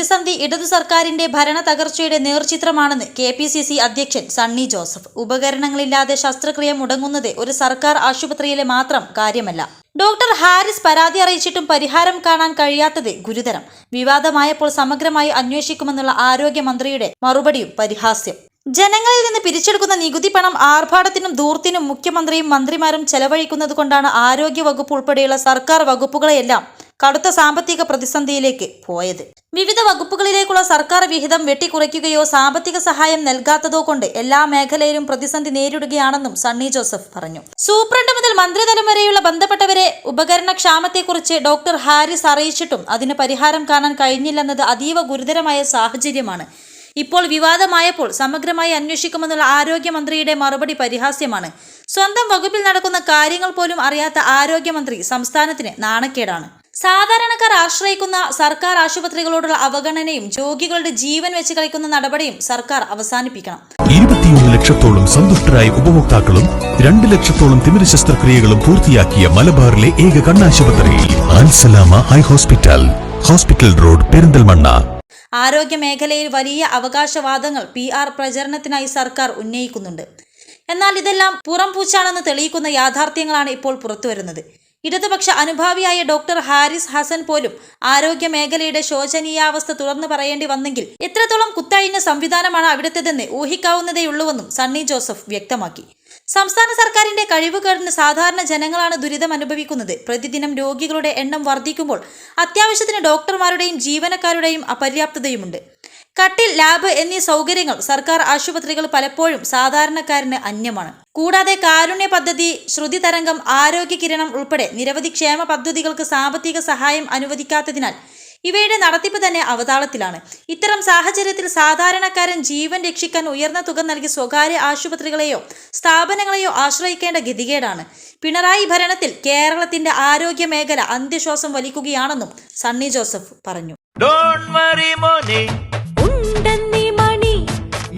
പ്രതിസന്ധി ഇടതു സർക്കാരിന്റെ ഭരണ തകർച്ചയുടെ നേർചിത്രമാണെന്ന് കെ പി സി സി അധ്യക്ഷൻ സണ്ണി ജോസഫ്. ഉപകരണങ്ങളില്ലാതെ ശസ്ത്രക്രിയ മുടങ്ങുന്നത് ഒരു സർക്കാർ ആശുപത്രിയിലെ മാത്രം കാര്യമല്ല. ഡോക്ടർ ഹാരിസ് പരാതി അറിയിച്ചിട്ടും പരിഹാരം കാണാൻ കഴിയാത്തത് ഗുരുതരം. വിവാദമായപ്പോൾ സമഗ്രമായി അന്വേഷിക്കുമെന്നുള്ള ആരോഗ്യമന്ത്രിയുടെ മറുപടിയും പരിഹാസ്യം. ജനങ്ങളിൽ നിന്ന് പിരിച്ചെടുക്കുന്ന നികുതി പണം ആർഭാടത്തിനും ധൂർത്തിനും മുഖ്യമന്ത്രിയും മന്ത്രിമാരും ചെലവഴിക്കുന്നത് കൊണ്ടാണ് ആരോഗ്യ വകുപ്പ് ഉൾപ്പെടെയുള്ള സർക്കാർ വകുപ്പുകളെയെല്ലാം കടുത്ത സാമ്പത്തിക പ്രതിസന്ധിയിലേക്ക് പോയത്. വിവിധ വകുപ്പുകളിലേക്കുള്ള സർക്കാർ വിഹിതം വെട്ടിക്കുറയ്ക്കുകയോ സാമ്പത്തിക സഹായം നൽകാത്തതോ കൊണ്ട് എല്ലാ മേഖലയിലും പ്രതിസന്ധി നേരിടുകയാണെന്നും സണ്ണി ജോസഫ് പറഞ്ഞു. സൂപ്രണ്ട് മുതൽ മന്ത്രിതലം വരെയുള്ള ബന്ധപ്പെട്ടവരെ ഉപകരണ ക്ഷാമത്തെക്കുറിച്ച് ഡോക്ടർ ഹാരിസ് അറിയിച്ചിട്ടും അതിന് പരിഹാരം കാണാൻ കഴിഞ്ഞില്ലെന്നത് അതീവ ഗുരുതരമായ സാഹചര്യമാണ്. ഇപ്പോൾ വിവാദമായപ്പോൾ സമഗ്രമായി അന്വേഷിക്കുമെന്നുള്ള ആരോഗ്യമന്ത്രിയുടെ മറുപടി പരിഹാസ്യമാണ്. സ്വന്തം വകുപ്പിൽ നടക്കുന്ന കാര്യങ്ങൾ പോലും അറിയാത്ത ആരോഗ്യമന്ത്രി സംസ്ഥാനത്തിന് നാണക്കേടാണ്. സാധാരണക്കാർ ആശ്രയിക്കുന്ന സർക്കാർ ആശുപത്രികളോടുള്ള അവഗണനയും രോഗികളുടെ ജീവൻ വെച്ച് കളിക്കുന്ന നടപടിയും സർക്കാർ അവസാനിപ്പിക്കണം. ഇരുപത്തിയൊന്ന് ലക്ഷത്തോളം സന്തുഷ്ടരായ ഉപഭോക്താക്കളും രണ്ട് ലക്ഷത്തോളം തിമിര ശസ്ത്രക്രിയകളും പൂർത്തിയാക്കിയ മലബാറിലെ ഏക കണ്ണാശുപത്രി ആൻസലാമ high hospital hospital road Perinthalmanna. ആരോഗ്യ മേഖലയിൽ വലിയ അവകാശവാദങ്ങൾ പി ആർ പ്രചരണത്തിനായി സർക്കാർ ഉന്നയിക്കുന്നുണ്ട്. എന്നാൽ ഇതെല്ലാം പുറം പൂച്ചാണെന്ന് തെളിയിക്കുന്ന യാഥാർത്ഥ്യങ്ങളാണ് ഇപ്പോൾ പുറത്തുവരുന്നത്. ഇടതുപക്ഷ അനുഭാവിയായ ഡോക്ടർ ഹാരിസ് ഹസൻ പോലും ആരോഗ്യ മേഖലയുടെ ശോചനീയാവസ്ഥ തുറന്നു പറയേണ്ടി വന്നെങ്കിൽ എത്രത്തോളം കുത്തഴിഞ്ഞ സംവിധാനമാണ് അവിടുത്തേതെന്ന് ഊഹിക്കാവുന്നതേയുള്ളൂവെന്നും സണ്ണി ജോസഫ് വ്യക്തമാക്കി. സംസ്ഥാന സർക്കാരിന്റെ കഴിവുകേടിന് സാധാരണ ജനങ്ങളാണ് ദുരിതം അനുഭവിക്കുന്നത്. പ്രതിദിനം രോഗികളുടെ എണ്ണം വർദ്ധിക്കുമ്പോൾ അത്യാവശ്യത്തിന് ഡോക്ടർമാരുടെയും ജീവനക്കാരുടെയും അപര്യാപ്തതയുമുണ്ട്. കട്ടിൽ ലാബ് എന്നീ സൗകര്യങ്ങൾ സർക്കാർ ആശുപത്രികൾ പലപ്പോഴും സാധാരണക്കാരന് അന്യമാണ്. കൂടാതെ കാരുണ്യ പദ്ധതി ശ്രുതി തരംഗം ആരോഗ്യ കിരണം ഉൾപ്പെടെ നിരവധി ക്ഷേമ പദ്ധതികൾക്ക് സാമ്പത്തിക സഹായം അനുവദിക്കാത്തതിനാൽ ഇവയുടെ നടത്തിപ്പ് തന്നെ അവതാളത്തിലാണ്. ഇത്തരം സാഹചര്യത്തിൽ സാധാരണക്കാരൻ ജീവൻ രക്ഷിക്കാൻ ഉയർന്ന തുക നൽകി സ്വകാര്യ ആശുപത്രികളെയോ സ്ഥാപനങ്ങളെയോ ആശ്രയിക്കേണ്ട ഗതികേടാണ്. പിണറായി ഭരണത്തിൽ കേരളത്തിന്റെ ആരോഗ്യ മേഖല അന്ത്യശ്വാസം വലിക്കുകയാണെന്നും സണ്ണി ജോസഫ് പറഞ്ഞു.